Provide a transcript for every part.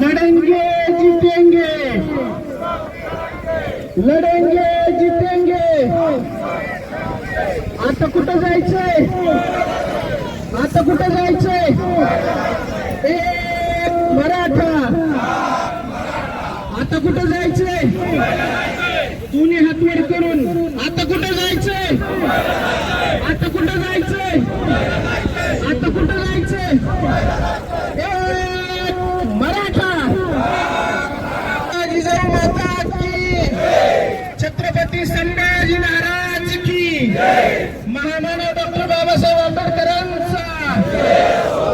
लड़ेंगे जीतेंगे. लढेंगे जितेंगे. आता कुठं जायचंय? आता कुठं जायचंय? एक मराठा. आता कुठं जायचंय? दोन्ही हात करून? आता कुठं जायचंय? आता कुठं जायचंय? आता कुठं जायचंय एक मराठा जिजाऊ माता की छत्रपती संभाजी महाराज की महामानव डॉक्टर बाबासाहेब आंबेडकरांचा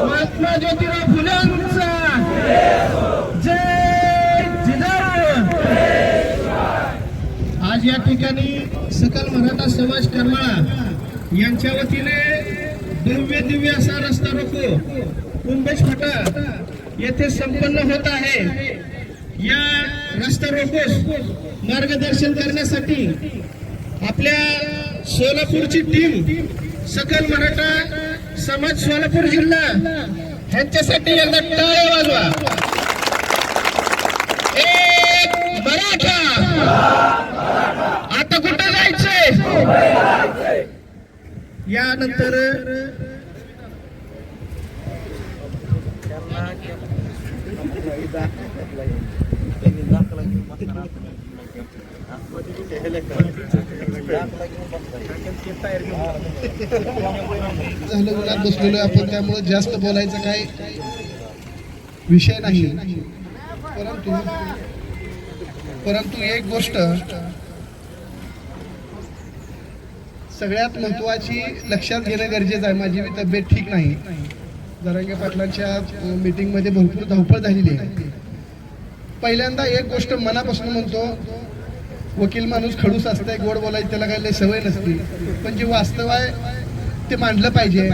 महात्मा ज्योतिराव फुलेंचा जय जिजाऊ आज या ठिकाणी सकल मराठा समाज करमाळा यांच्या वतीने दिव्य दिव्य असा रस्ता रोको. कुंभेश फाटा येथे संपन्न होत आहे. या रस्ता रोकोस मार्गदर्शन करण्यासाठी आपल्या सोलापूरची टीम सकल मराठा समाज सोलापूर जिल्हा ह्यांच्यासाठी एकदा टाळ्या वाजवा एक मराठा आता कुठं जायचंय यानंतर झालं बसलेलो आपण त्यामुळे जास्त बोलायचं काही विषय नाही. परंतु परंतु एक गोष्ट सगळ्यात महत्वाची लक्षात घेणं गरजेचं आहे. माझी तब्येत ठीक नाही. जरांगे पाटलांच्या मीटिंगमध्ये भरपूर धावपळ झालेली आहे. पहिल्यांदा एक गोष्ट मनापासून म्हणतो वकील माणूस खडूस असतंय गोड बोलायची त्याला काही लय सवय नसते. पण जे वास्तव आहे ते मांडलं पाहिजे.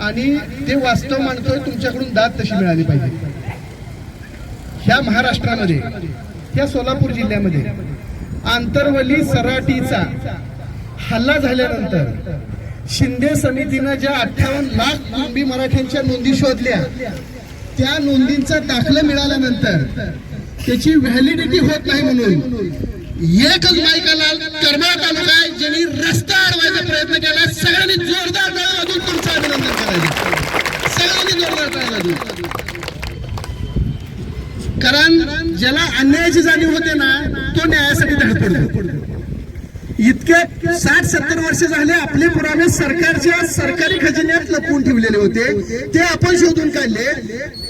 आणि ते वास्तव मांडतोय तुमच्याकडून दाद तशी मिळाली पाहिजे. ह्या महाराष्ट्रामध्ये ह्या सोलापूर जिल्ह्यामध्ये आंतरवली सराटीचा हल्ला झाल्यानंतर शिंदे समितीनं ज्या अठ्ठावन्न लाख कुणबी मराठ्यांच्या नोंदी शोधल्या त्या नोंदींचा दाखला मिळाल्यानंतर त्याची व्हॅलिडिटी होत नाही म्हणून एकच बायकाला करमाळ तालुका आहे ज्यांनी रस्ता अडवायचा प्रयत्न केला. सगळ्यांनी जोरदार टाळ्या तुमचं अभिनंदन करायचं. सगळ्यांनी जोरदार टाळ्या कारण ज्याला अन्यायाची जाणीव होते ना तो न्यायासाठी धडपडतो. इतके साठ सत्तर वर्ष झाले आपले पुरावे सरकारच्या सरकारी खजिन्यात लपवून ठेवलेले होते ते आपण शोधून काढले.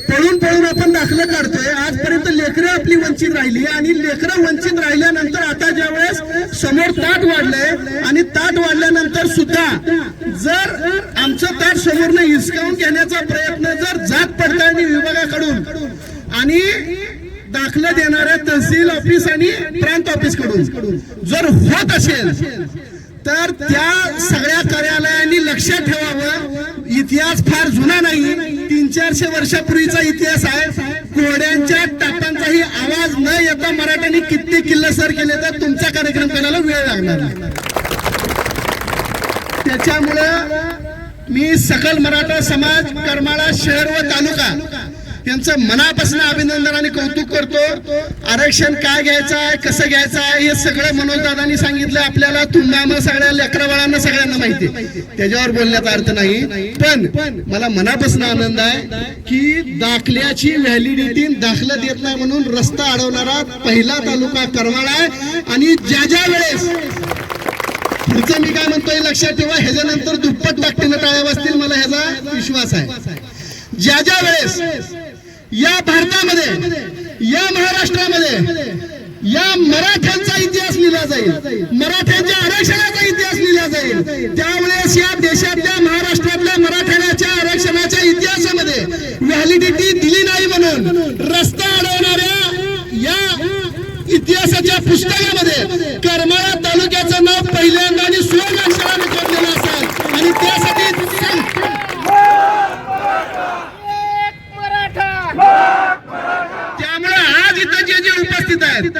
पळून पळून आपण दाखलं काढतोय. आजपर्यंत लेकरं आपली वंचित राहिली आणि लेकरं वंचित राहिल्यानंतर आता ज्यावेळेस समोर ताट वाढलंय आणि ताट वाढल्यानंतर सुद्धा जर आमचं ताट समोरनं हिसकावून घेण्याचा प्रयत्न जर जात पडताळणी विभागाकडून आणि दाखला देणाऱ्या तहसील ऑफिस आणि प्रांत ऑफिसकडून. जर होत असेल तर त्या सगळ्या कार्यालयांनी लक्षात ठेवावं. इतिहास फार जुना नाही. तीन चारशे वर्षापूर्वीचा इतिहास आहे. कोड्यांच्या टापांचाही आवाज न येता मराठ्यांनी किती किल्ले सर केले तर तुमचा कार्यक्रम करायला वेळ लागणार त्याच्यामुळं मी सकल मराठा समाज करमाळा शहर व तालुका यांचं मनापासून अभिनंदन आणि कौतुक करतो. आरक्षण काय घ्यायचं आहे कसं घ्यायचं आहे हे सगळं मनोजदादांनी सांगितलं. आपल्याला तुम्हाला सगळ्या लेकरवाळांना सगळ्यांना माहिती आहे. त्याच्यावर बोलण्याचा अर्थ नाही. पण मला मनापासून आनंद आहे की दाखल्याची व्हॅलिडिटी दाखला देत नाही म्हणून रस्ता अडवणारा पहिला तालुका करमाळा आहे. आणि ज्या ज्या वेळेस पुढचं मी काय म्हणतोय लक्षात ठेवा ह्याच्यानंतर दुप्पट ताकदीनं टाळ्या वाजतील मला ह्याचा विश्वास आहे. ज्या ज्या वेळेस या भारतामध्ये या महाराष्ट्रामध्ये या मराठ्यांचा इतिहास लिहिला जाईल. मराठ्यांच्या आरक्षणाचा इतिहास लिहिला जाईल. त्यावेळेस या देशातल्या महाराष्ट्रातल्या मराठ्याच्या आरक्षणाच्या इतिहासामध्ये व्हॅलिडिटी दिली नाही म्हणून रस्ता अडवणाऱ्या या इतिहासाच्या पुस्तकामध्ये करमाळा तालुक्याचं नाव पहिल्यांदा आणि सुवर्ण अक्षराने जोडलेलं असेल. आणि त्यासाठी त्यामुळे आज इथं जे जे उपस्थित आहेत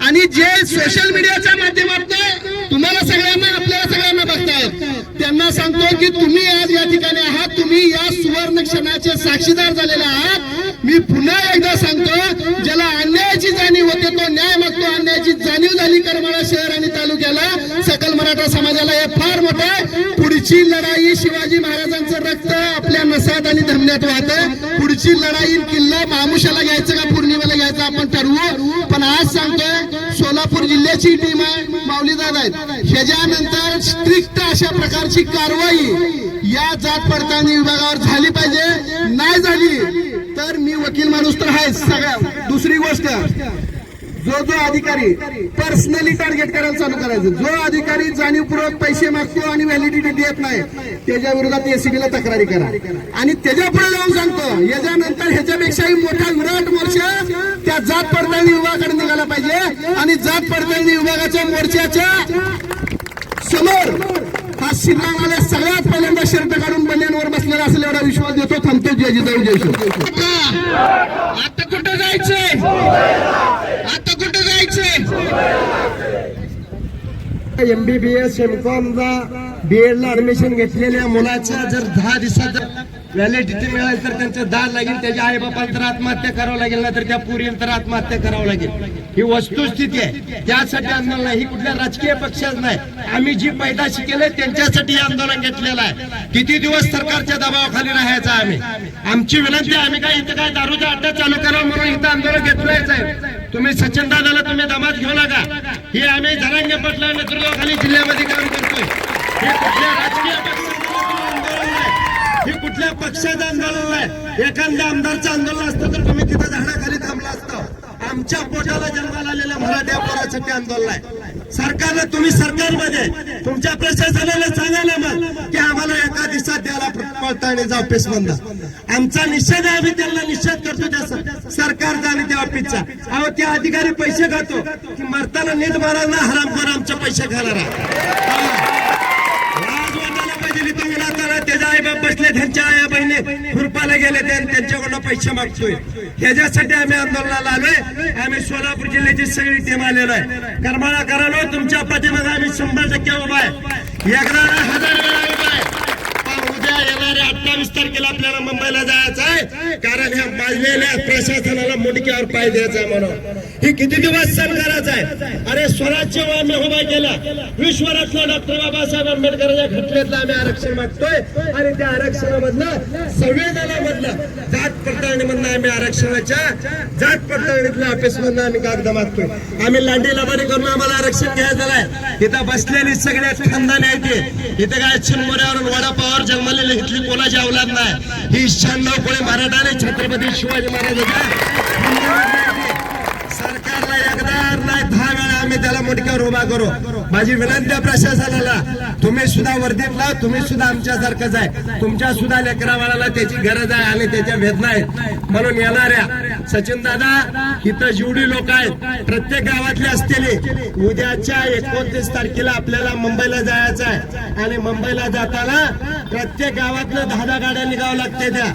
आणि जे सोशल मीडियाच्या माध्यमातून तुम्हाला सगळ्यांना आपल्याला सगळ्यांना बघतायत. त्यांना सांगतो की तुम्ही आज या ठिकाणी आहात तुम्ही या सुवर्ण क्षणाचे साक्षीदार झालेले आहात. मी पुन्हा एकदा सांगतो ज्याला अन्यायाची जाणीव होते तो न्याय मागतो. अन्यायाची जाणीव झाली करमाळा शहर आणि तालुक्याला. सकल मराठा समाजाला हे फार मोठं आहे. पुढची लढाई शिवाजी महाराजांचं रक्त आपल्या नसात आणि धमन्यात वाहत. पुढची लढाई किल्ला मामुशाला घ्यायचं का पौर्णिमेला घ्यायचं आपण ठरवू. पण आज सांगतोय सोलापूर टीम आहे माऊली दादा आहेत. ह्याच्यानंतर स्ट्रिक्ट अशा प्रकारची कारवाई या जात पडताळणी विभागावर झाली पाहिजे. नाही झाली तर मी वकील माणूस तर आहे सगळ्या दुसरी गोष्ट जो जो अधिकारी पर्सनली टार्गेट करायला चालू करायचं जो अधिकारी जाणीवपूर्वक पैसे मागतो आणि व्हॅलिडिटी देत नाही त्याच्या विरोधात एसीबी ला तक्रारी करा. आणि त्याच्या पुढे जाऊन सांगतो याच्यानंतर ह्याच्यापेक्षाही मोठा विराट मोर्चा त्या जात पडताळणी विभागाकडे निघाला पाहिजे. आणि जात पडताळणी विभागाच्या मोर्चाच्या समोर हा शिरणावाल्या सगळ्यात पहिल्यांदा शर्ट काढून बंड्यांवर बसलेला असेल एवढा विश्वास देतो थांबतो जय जिजाऊ जय आता कुठं जायचंय आता कुठं जायचंय एमबीबीएस बी एडला ऍडमिशन घेतलेल्या मुलाच्या जर दहा दिवसात जर व्हॅलिडिटी मिळाली तर त्यांचं दार लागेल त्याच्या आई बापाला तर आत्महत्या करावं लागेल ना तर त्या पुरीला तर आत्महत्या करावं लागेल. ही वस्तुस्थिती आहे. त्यासाठी आंदोलन नाही. ही कुठल्या राजकीय पक्षाच नाही. आम्ही जी पैदाशी केले त्यांच्यासाठी हे आंदोलन घेतलेलं आहे. किती दिवस सरकारच्या दबावाखाली राहायचं आम्ही? आमची विनंती आम्ही काय इथं काय दारूचा अड्डा चालू करावा म्हणून इथं आंदोलन घेतलंच आहे. तुम्ही सचिन दादाला तुम्ही दमात घेऊ नका. हे आम्ही जरांगे पटला नेतृत्वाखाली जिल्ह्यामध्ये काम करतोय. हे कुठल्या राजकीय पक्षाचं आंदोलन हे कुठल्या पक्षाचं आंदोलन नाही. एखाद्या आमदारचं आंदोलन असतं तर तुम्ही तिथं झाडाखाली थांबला असता. आमच्या पोटाला जन्माला आलेल्या मराठ्या पोरासाठी आंदोलन आहे. सरकारला तुम्ही सरकारमध्ये तुमच्या प्रशासनाला सांगायला मग की आम्हाला एका दिवसात द्यायला पडताळणी जा ऑफिस बंद आमचा निषेध आहे आम्ही त्यांना निषेध करतो त्या सरकारचा आणि त्या ऑफिसचा. अहो त्या अधिकारी पैसे खातो. की मरताना नीट मारायला हरामखोर आमचे पैसे खाणार आहे वाटायला पाहिजे इथं उन्हात आला, बसले त्यांच्या आया बहिणी खुरपाला गेले ते त्यांच्याकडनं पैसे मागतोय. ह्याच्यासाठी आम्ही आंदोलनाला आलोय. आम्ही सोलापूर जिल्ह्याची सगळी टीम आलेलो आहे. करमाळा करालो तुमच्या पाठीमागे आम्ही शंभर टक्के उभा आहे. एकदा हजार वेळा उभा आहे. तारखेला आपल्याला मुंबईला जायचं आहे. कारण ह्या माजलेल्या प्रशासनाला मुंडक्यावर पाय द्यायचा म्हणून. ही किती दिवस सण करायचं आहे? अरे स्वराज्य आम्ही उभा केला. विश्वरत्न डॉक्टर बाबासाहेब आंबेडकरांच्या घटनेतलं आम्ही आरक्षण मागतोय. आणि त्या आरक्षणामधलं संविधानामधलं जात पडताळणीमधनं आम्ही आरक्षणाच्या जात पडताळणीतल्या ऑफिस मधनं आम्ही कागद मागतोय. आम्ही लांडी लबाडी करून आम्हाला आरक्षण घ्यायचं आहे इथं बसलेली सगळ्यात खानदान आहे ते. इथं काय चिरमुऱ्यावरून वडापावर जन्मलेले इथली कोणाची अवलाद नाही. ही शहाण्णव कोळी मराठा छत्रपती शिवाजी महाराजांच्या सरकारला एकदार नाही दहा वेळा आम्ही त्याला मुंडक्यावर उभा करू. माझी विनंती आहे प्रशासनाला तुम्ही सुद्धा वर्दीतला तुम्ही सुद्धा आमच्यासारखंच आहे. तुमच्या सुद्धा लेकरावाला त्याची गरज आहे आणि त्याच्या वेदना आहेत. म्हणून येणाऱ्या सचिन दादा इथं जेवढी लोक आहेत प्रत्येक गावातले असतील. उद्याच्या एकोणतीस तारखेला आपल्याला मुंबईला जायचं आहे. आणि मुंबईला जाताना प्रत्येक गावातनं दहा दहा गाड्या निघावं लागते त्या.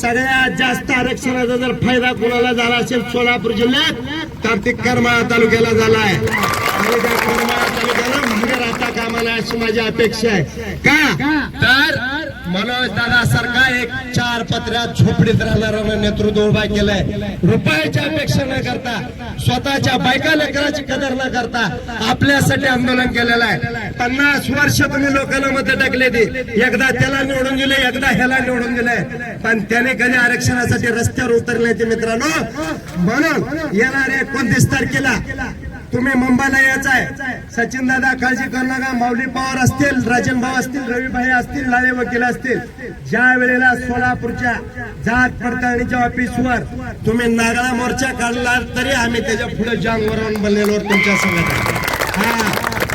सगळ्यात जास्त आरक्षणाचा जर फायदा कोणाला झाला असेल सोलापूर जिल्ह्यात तर ते करमाळा तालुक्याला झाला आहे. आणि त्या करमाळा तालुक्याला म्हणजे मागे राहता कामाला अशी माझी अपेक्षा आहे. का? तर मनोज दादा सारखा एक चार पत्र्यात झोपडीत राहणारा नेतृत्व उभा केलंय. रुपयाची अपेक्षा न करता स्वतःच्या बायका लेकराची कदर न करता आपल्यासाठी आंदोलन केलेलं आहे. पन्नास वर्ष तुम्ही लोकांना मत टाकले ते एकदा त्याला निवडून दिले एकदा ह्याला निवडून दिले. पण त्याने कधी आरक्षणासाठी रस्त्यावर उतरले ते मित्रांनो. म्हणून येणारे एकोणतीस तारखेला तुम्ही मुंबईला यायचं आहे सचिन दादा काळजी करू नका. माऊली पवार असतील राजन भाऊ असतील रविभाई असतील लाले वकील असतील. ज्या वेळेला सोलापूरच्या जात पडताळणीच्या ऑफिसवर तुम्ही नागळा मोर्चा काढला तरी आम्ही त्याच्या पुढे जांगवरून बनलेलो तुमच्या संघटना हा.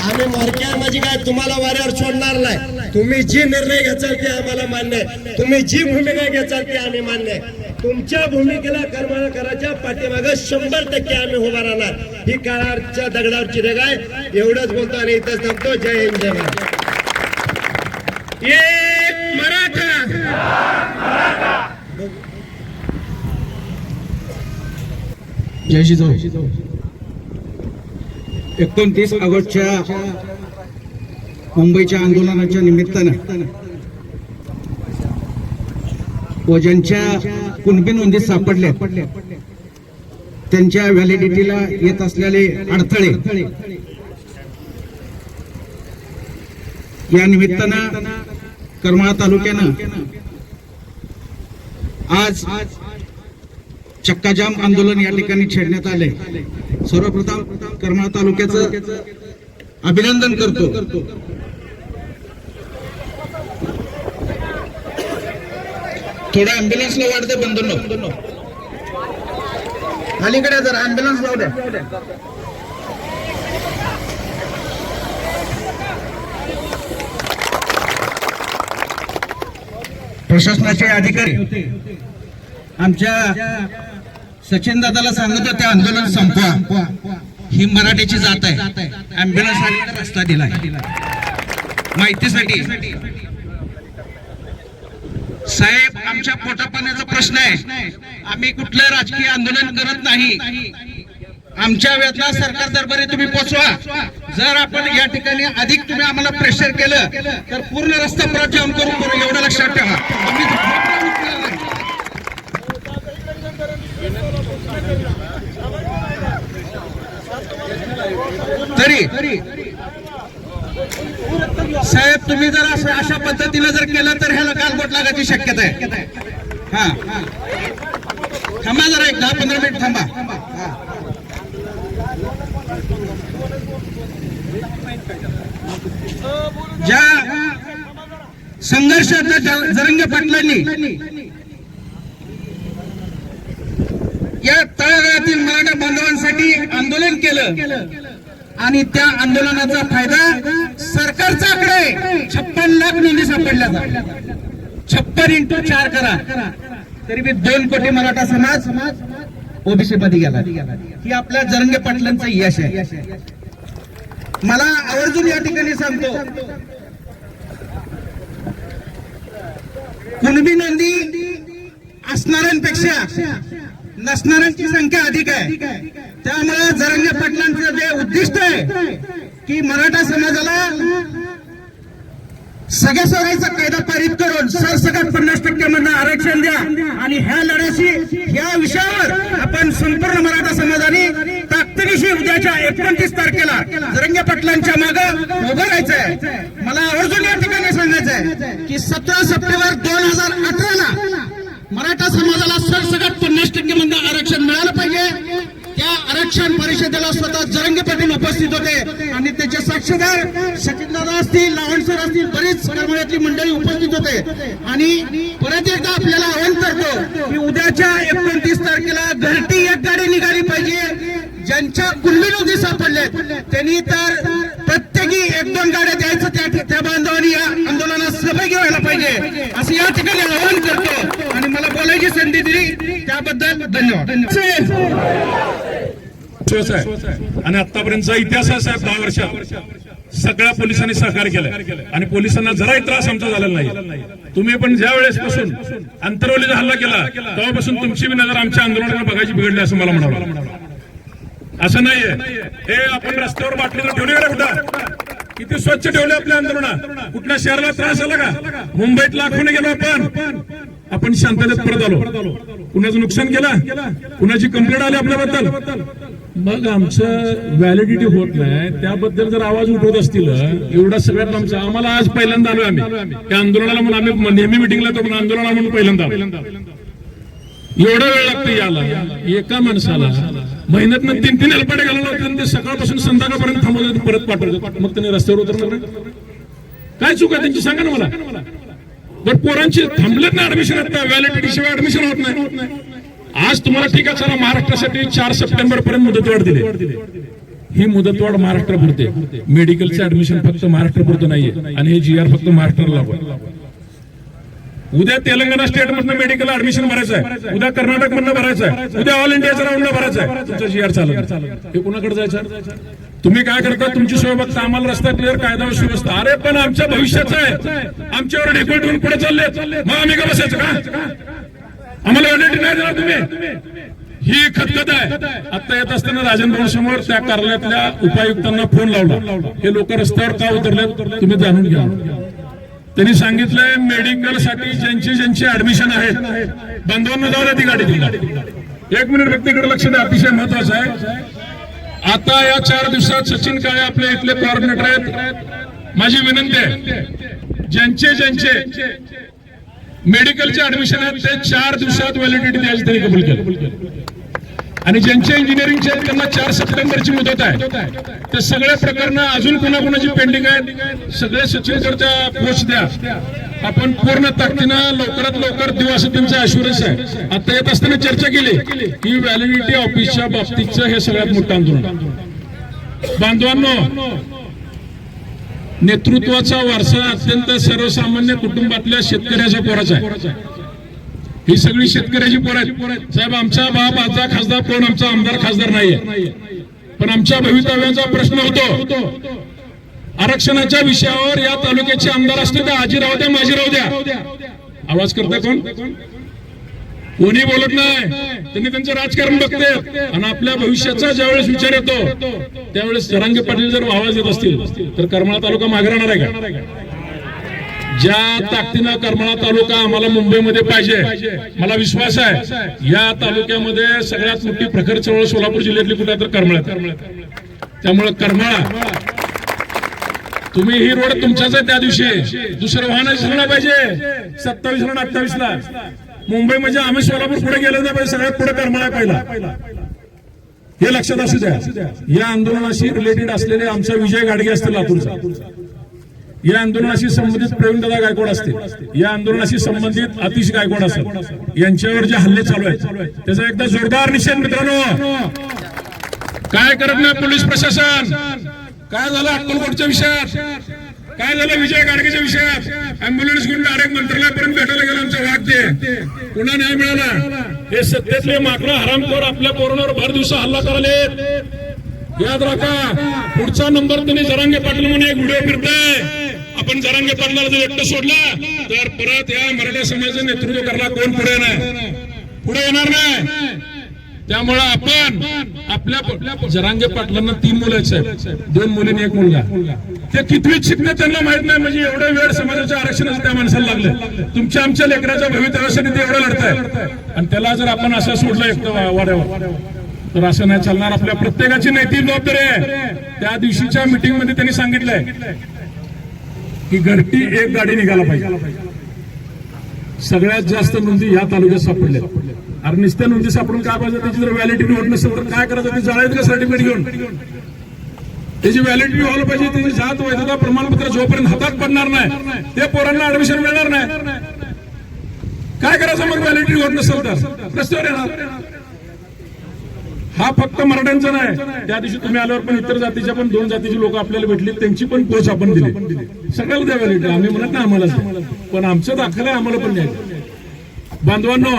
आम्ही मोरक्या माझी म्हणजे काय तुम्हाला वाऱ्यावर सोडणार नाही. तुम्ही जी निर्णय घ्याल ते आम्हाला मान्य आहे. तुम्ही जी भूमिका घ्याल ते आम्ही मान्य आहे. तुमच्या भूमिकेला कर्माला करायच्या पाठीमागे शंभर टक्के आम्ही उभा राहणार. ही काळाच्या दगडावरची रेग आहे. एवढंच बोलतो आणि इथं थांबतो. जय हिंद जय महाराज एक मराठा. जय जिजाऊ एकोणतीस ऑगस्टच्या मुंबईच्या आंदोलनाच्या निमित्तानं व ज्यांच्या कुणबी नोंदी सापडल्या. त्यांच्या व्हॅलिडिटीला येत असलेले अडथळे या निमित्तानं करमाळा तालुक्यानं आज चक्काजाम आंदोलन या ठिकाणी छेडण्यात आले सर्वप्रथम करमाळा तालुक्याचं अभिनंदन करतो. थोडं अँब्युलन्सला वाढते बंधूंनो. अलीकडे जर अँब्युलन्स लावू प्रशासनाचे अधिकारी आमच्या सचिन दादाला सांगत होते आंदोलन संपवा. ही मराठीची जात आहे. अँब्युलन्स आली रस्ता दिलाय. माहितीसाठी. साहेब आमच्या पोटापाण्याचा प्रश्न आहे. आम्ही कुठलं राजकीय आंदोलन करत नाही. आमच्या वेदना सरकार दरबारी तुम्ही पोचवा. जर आपण या ठिकाणी अधिक तुम्ही आम्हाला प्रेशर केलं तर पूर्ण रस्ता प्रजाम करून करू. एवढं लक्षात ठेवा आम्ही झोपडा उचलणार नाही. तरी साहेब तुम्ही जर असं अशा पद्धतीने जर केलं तर ह्याला गालबोट लागायची शक्यता आहे. हा. थांबा जरा एक दहा पंधरा मिनिट थांबा. ज्या संघर्षात जरंगे पाटलांनी या तळागाळातील मराठा बांधवांसाठी आंदोलन केलं. आणि त्या आंदोलनाचा फायदा सरकारच्याकडे छप्पन लाख नोंदी सापडल्या छप्पन इंटू चार करा. तरी बी दोन कोटी मराठा समाज ओबीसी मध्ये गेला. ही आपल्या जरंगे पाटलांचं यश आहे. मला आवर्जून या ठिकाणी सांगतो. कुणबी नोंदी असणाऱ्यांपेक्षा नसणाऱ्यांची संख्या अधिक आहे. त्यामुळे जरंगे पाटलांचं जे उद्दिष्ट आहे की मराठा समाजाला सगळ्या सोडायचा कायदा पारित करून सरसकट पन्नास टक्के मधनं आरक्षण द्या आणि ह्या लढ्याशी ह्या विषयावर आपण संपूर्ण मराठा समाजाने ताकदीशी उद्याच्या एकोणतीस तारखेला जरंगे पाटलांच्या मागे उभं राहायचंय. मला आवर्जून या ठिकाणी सांगायचंय की सतरा सप्टेंबर दोन हजार अठराला मराठा समाजाला सरसगट पन्नास टक्के मधनं आरक्षण मिळालं पाहिजे. त्या आरक्षण परिषदेला स्वतः जरंगे पाटील उपस्थित होते आणि त्याचे साक्षीदार सचिनदादा असतील लावण सर असतील बरीच करमळ्यातली मंडळी उपस्थित होते. आणि परत एकदा आपल्याला आवाहन करतो की उद्याच्या एकोणतीस तारखेला घरटी एक गाडी निघाली पाहिजे. ज्यांच्या कुंडली नोंदी सापडल्यात त्यांनी तर प्रत्येकी एक दोन गाड्या द्यायचं त्या त्या बांधवांनी या आंदोलनात सहभागी व्हायला पाहिजे. असं या ठिकाणी आवाहन करतो. बोलण्याची संधी दिली त्याबद्दल धन्यवाद. आणि आतापर्यंतचा इतिहास आहे साहेब दहा वर्षात. सगळ्या पोलिसांनी सहकार्य केलं आणि पोलिसांना जराही त्रास आमचा झालेला नाही. तुम्ही पण ज्या वेळेस पासून अंतरवलीचा हल्ला केला तेव्हापासून तुमची बी नजर आमच्या आंदोलनाला बघायची बिघडली असं मला म्हणावं असं नाहीये. हे आपण रस्त्यावर बाटली ठेवली कुठं? किती स्वच्छ ठेवले आपल्या आंदोलनात? कुठल्या शहराला त्रास झाला का? मुंबईत लाखोने गेलो आपण. आपण शांततेत परत आलो. कुणाचं नुकसान केलं? कुणाची कंप्लेंट आली आपल्याबद्दल? मग आमचं व्हॅलिडिटी होत नाही. त्याबद्दल जर आवाज उठवत असतील एवढा सगळ्यात आमचा आम्हाला आज पहिल्यांदा आलोय आम्ही. त्या आंदोलनाला म्हणून आम्ही म्हणजे नेहमी मिटिंगला तो म्हणून आंदोलनाला म्हणून पहिल्यांदा आलो. एवढा वेळ लागतो याला एका माणसाला महिन्यात तीन तीन हेलपाटे घालायला ते सकाळपासून संध्याकाळपर्यंत थांबवलं परत पाठवतो मग त्यांनी रस्त्यावर उतरणार काय चूक आहे त्यांची? सांगा ना मला. बरं पोरांची थांबलेत ना ऍडमिशन आता व्हॅलिडिटी शिवाय ऍडमिशन होत नाही. आज तुम्हाला ठीक आहे चला महाराष्ट्रासाठी चार सप्टेंबर पर्यंत मुदतवाढ दिली. ही मुदतवाढ महाराष्ट्र पुरते मेडिकलचं ऍडमिशन फक्त महाराष्ट्र पुरतं नाहीये. आणि हे जी आर फक्त महाराष्ट्राला लागू उद्या तेलंगणा स्टेट मधनं मेडिकल ऍडमिशन भरायचं आहे उद्या कर्नाटक मधनं भरायचं आहे उद्या ऑल इंडियाच्या राऊंडला भरायचं आहे तुमचं जी आर चालत हे कुणाकडे जायचं? तुम्ही काय करता? तुमची सोय बघता. आम्हाला रस्ता क्लिअर कायदा सुव्यवस्था. अरे पण आमच्या भविष्याचं आहे. आमच्यावर ढेकूळ ठेवून पुढे चालले मग आम्ही का बसायचं का? आम्हाला व्हॅलिडिटी नाही देणार तुम्ही. ही खतखत आहे. आता येत असताना राजन भवन समोर त्या कार्यालयातल्या उपायुक्तांना फोन लावला. हे लोक रस्त्यावर का उतरले तुम्ही जाणून घ्या. त्यांनी सांगितलंय मेडिकलसाठी ज्यांची ज्यांची ऍडमिशन आहे. बांधवांना जाऊ द्या ती गाडी एक मिनिट व्यक्तीकडे लक्ष द्या अतिशय महत्वाचं आहे. आता या चार दिवसात सचिन काळे आपले इथले कॉर्डिनेटर आहेत. माझी विनंती आहे ज्यांचे ज्यांचे मेडिकलचे ऍडमिशन आहेत ते चार दिवसात व्हॅलिडिटी द्यायची त्यांनी कबूल केलं. आणि ज्यांचे इंजिनिअरिंगचे आहेत त्यांना चार सप्टेंबरची मुदत आहे. तर सगळ्या प्रकरण अजून कोणाकोणाची पेंडिंग आहेत सगळे त्या पोच द्या. आपण पूर्ण ताकदीनं लवकरात लवकर देऊ असं त्यांचं अश्युरन्स आहे. आता येत असताना चर्चा केली की व्हॅलिडिटी ऑफिसच्या बाबतीतचं हे सगळ्यात मोठं आंदोलन. बांधवांनो नेतृत्वाचा वारसा अत्यंत सर्वसामान्य कुटुंबातल्या शेतकऱ्याच्या पोराचा आहे. ही सगळी शेतकऱ्याची पोर आहेत. साहेब आमचा बाप आजचा खासदार कोण आमचा आमदार खासदार नाहीये. पण आमच्या भवितव्याचा प्रश्न होतो. आरक्षणाच्या विषयावर या तालुक्याचे आमदार असते तर आजी राहू द्या माझी राहू द्या. आवाज करता कोण? कोणी बोलत नाही. त्यांनी त्यांचं राजकारण बघते. आणि आपल्या भविष्याचा ज्यावेळेस विचार येतो त्यावेळेस जरांगे पाटील जर आवाज येत असतील तर करमाळा तालुका मागे राहणार आहे का? ज्या ताकदीनं करमाळा तालुका आम्हाला मुंबईमध्ये पाहिजे मला विश्वास आहे या तालुक्यामध्ये सगळ्यात मोठी प्रखर चळवळ सोलापूर जिल्ह्यातली कुठे तर करमाळ्यात त्यामुळे करमाळा तुम्ही ही रोड तुमच्याच आहे त्या दिवशी. दुसरं वाहन दिसलं पाहिजे. सत्तावीस ला अठ्ठावीस ला मुंबई म्हणजे आम्ही सोलापूर पुढे गेलो नाही पाहिजे सगळ्यात पुढे करमाळा पहिला. हे लक्षात असू द्या. या आंदोलनाशी रिलेटेड असलेले आमचा विजय गाडगे असतील लातूरचा. या आंदोलनाशी संबंधित प्रवीणदादा गायकवाड असतील. या आंदोलनाशी संबंधित अतिश गायकवाड असतात यांच्यावर जे हल्ले चालू आहेत त्याचा एकदा जोरदार निषेध मित्रांनो. काय करत नाही पोलीस प्रशासन? काय झालं अक्कलकोटच्या विषयात? काय झालं विजय गाडगेच्या विषयात? अँब्युलन्स घेऊन डायरेक्ट मंत्रालयापर्यंत भेटायला गेलो आमच्या वागते पुन्हा न्याय मिळाला. हे सत्तेतले माकडं हरामखोर आपल्या कोरोनावर भर दिवसा हल्ला करायलेत. याद राखा पुढचा नंबर तुम्ही जरांगे पाटील म्हणून एक व्हिडिओ फिरताय. आपण जरांगे पाटलाला जर एकटं सोडला तर परत या मराठा समाजाचं नेतृत्व करायला कोण पुढे नाही पुढे येणार नाही. त्यामुळं आपण आपल्या जरांगे पाटलांना तीन मुलं आहेत दोन मुलींनी एक मुलगा. ते कितवीत शिकणे त्यांना माहीत नाही म्हणजे एवढा वेळ समाजाच्या आरक्षणाचं त्या माणसाला लागलं. तुमच्या आमच्या लेकराच्या भवितव्यासाठी ते एवढं लढताय आणि त्याला जर आपण असं सोडलं एकटं वाड्यावर तर असं नाही चालणार. आपल्या प्रत्येकाची नैतिक जबाबदारी आहे. त्या दिवशीच्या मीटिंगमध्ये त्यांनी सांगितलंय की घरटी एक गाडी निघाला पाहिजे. सगळ्यात जास्त नोंदी या तालुक्यात सापडल्या अरे नुसत्या नोंदी सापडून काय पाहिजे? त्याची जर व्हॅलिडिटी होत नसेल तर काय करायचं? ती जाळायचं का सर्टिफिकेट घेऊन? त्याची व्हॅलिडिटी व्हायला पाहिजे. त्याची जात वैधता प्रमाणपत्र जोपर्यंत हातात पडणार नाही ते पोरांना ऍडमिशन मिळणार नाही. काय करायचं मग व्हॅलिडिटी होत नसेल तर? रस्त्यावर येणार. हा फक्त मराठ्यांचा नाही. त्या दिवशी तुम्ही आल्यावर पण इतर जातीच्या पण दोन जातीची लोक आपल्याला भेटली त्यांची पण पोच आपण दिली. सगळ्याला द्यावी लागली. आम्ही म्हणत नाही आम्हाला पण आमचं दाखल आहे आम्हाला पण द्यायचं बांधवांनो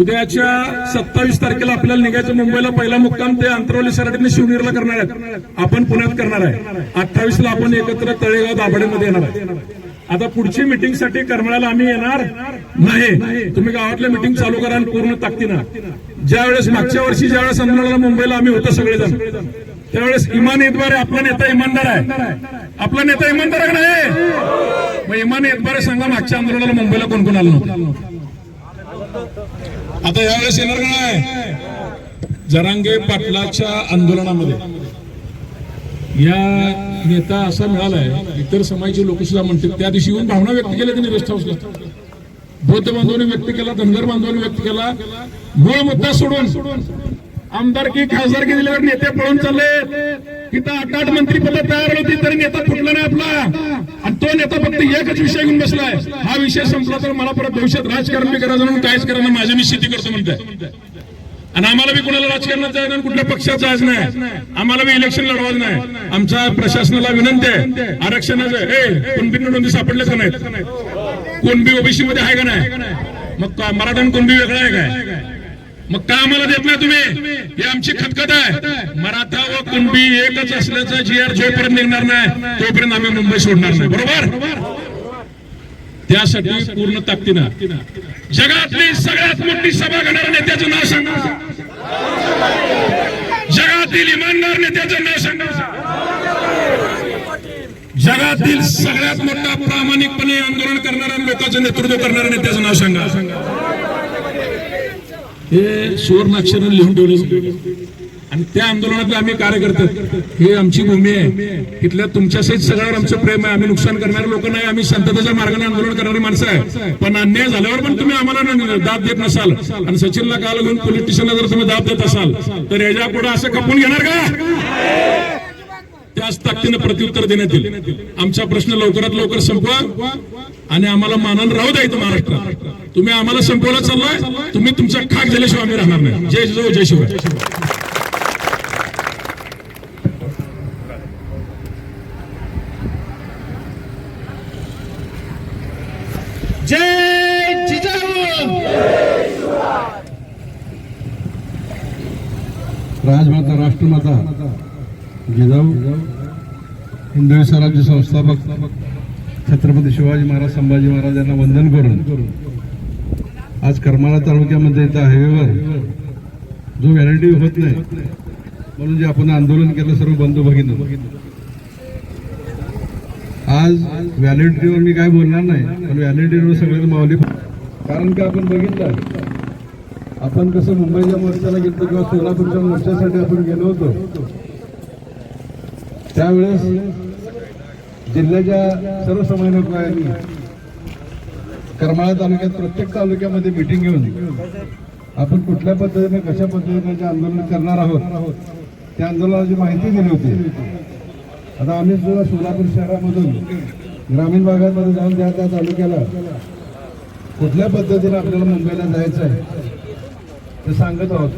उद्याच्या सत्तावीस तारखेला आपल्याला निघायचं मुंबईला. पहिला मुक्काम ते अंतरवली सराटीने शिवनेरला करणार आहेत. आपण पुण्यात करणार आहे. अठ्ठावीस ला आपण एकत्र तळेगाव दाभाडेमध्ये येणार आहे. आता पुढची मिटिंगसाठी करमळाला आम्ही येणार नाही. तुम्ही गावातल्या मिटिंग चालू करा आणि पूर्ण ताकदीनं. ज्यावेळेस मागच्या वर्षी ज्या वेळेस आंदोलनाला मुंबईला आम्ही होतो सगळेजण त्यावेळेस इमान आपला नेता इमानदार आहे. आपला नेता इमानदार आहे नाही? मग इमान एतबारे सांगा मागच्या आंदोलनाला मुंबईला कोण कोण आलं आता यावेळेस येणार का नाही? जरांगे पाटलाच्या आंदोलनामध्ये. या नेता असा मिळालाय इतर समाजाचे लोक सुद्धा म्हणतील त्या दिवशी येऊन भावना व्यक्त केल्या त्यांनी रेस्ट हाऊसला बौद्ध बांधवांनी व्यक्त केला धनगर बांधवांनी व्यक्त केला. मूळ मुद्दा सोडून आमदारकी खासदारकी दिल्यावर नेते पळून चालले. तिथं आठ आठ मंत्रीपद तयार होती तरी नेता फुटला नाही आपला. आणि तो नेता फक्त एकच विषय घेऊन बसलाय. हा विषय संपला तर मला परत भविष्यात राजकारण मी करायचं म्हणून काहीच करा माझी मी शेती करतो म्हणतोय. आणि आम्हाला बी कुणाला राजकारणात जायचं नाही कुठल्या पक्षात जायचं नाही. आम्हाला बी इलेक्शन लढवायचं नाही. आमच्या प्रशासनाला विनंती आहे. आरक्षणाचं हे कोणती नोंदी सापडल्याच का नाहीत? कुणबी ओबीसी मध्ये आहे का नाही? मग का- मराठा कुणबी वेगळा आहे काय? मग का आम्हाला देत नाही तुम्ही? हे आमची खतखत आहे. मराठा व कुणबी एकच असल्याचा जी आर जोपर्यंत निघणार नाही तोपर्यंत आम्ही मुंबई सोडणार नाही. बरोबर? त्यासाठी पूर्ण ताकदीनं जगातली सगळ्यात मोठी सभा घेणार नेत्याचं नाव सांगा. जगातील इमानदार नेत्याचं नाव सांगा. जगातील सगळ्यात मोठा प्रामाणिकपणे आंदोलन करणाऱ्या लोकांचं नेतृत्व करणाऱ्या नेत्याचं नाव सांगा. हे सुवर्णाक्षर लिहून ठेवलं. आणि त्या आंदोलनातले आम्ही कार्यकर्ते हे आमची भूमी आहे. इथल्या तुमच्यासहित सगळ्यावर आमचं प्रेम आहे. आम्ही नुकसान करणारे लोक नाही. आम्ही संततेच्या मार्गाने आंदोलन करणारी माणसं आहे. पण अन्याय झाल्यावर पण तुम्ही आम्हाला न- दाद देत नसाल. आणि सचिनला काल घेऊन पोलीस स्टेशनला जर तुम्ही दाब देत असाल तर याच्यापुढे असं खपून घेणार का? त्याच ताकदीनं प्रत्युत्तर देण्यात येईल. आमचा प्रश्न लवकरात लवकर संपवा आणि आम्हाला मानानं राहू द्यायचं महाराष्ट्रात. तुम्ही आम्हाला संपवला चाललाय तुम्ही तुमचा खाक झाल्याशिवाय आम्ही राहणार नाही. जय जिजाऊ जय शिवाय. जय जिजाऊ! राजमाता राष्ट्रमाता जिजाऊ हिंदवी स्वराज्य संस्थापक छत्रपती शिवाजी महाराज संभाजी महाराज यांना वंदन करून आज करमाळा तालुक्यामध्ये त्या हायवेवर जो व्हॅरंटी होत नाही म्हणून जे आपण आंदोलन केलं सर्व बंधू भगिनी. आज व्हॅलिडिटीवर मी काय बोलणार नाही पण व्हॅलिडिटीवर सगळ्यात मावली कारण की आपण बघितलं? आपण कसं मुंबईच्या मोर्चाला गेलो किंवा सोलापूरच्या मोर्चासाठी आपण गेलो होतो. त्यावेळेस जिल्ह्याच्या सर्व समन्वयकांनी करमाळा तालुक्यात प्रत्येक तालुक्यामध्ये मिटिंग घेऊन आपण कुठल्या पद्धतीने कशा पद्धतीने जे आंदोलन करणार आहोत त्या आंदोलनाची माहिती दिली होती आता आम्ही सुद्धा सोलापूर शहरामधून ग्रामीण भागामध्ये जाऊन त्या त्या तालुक्याला कुठल्या पद्धतीने आपल्याला मुंबईला जायचं आहे ते सांगत आहोत.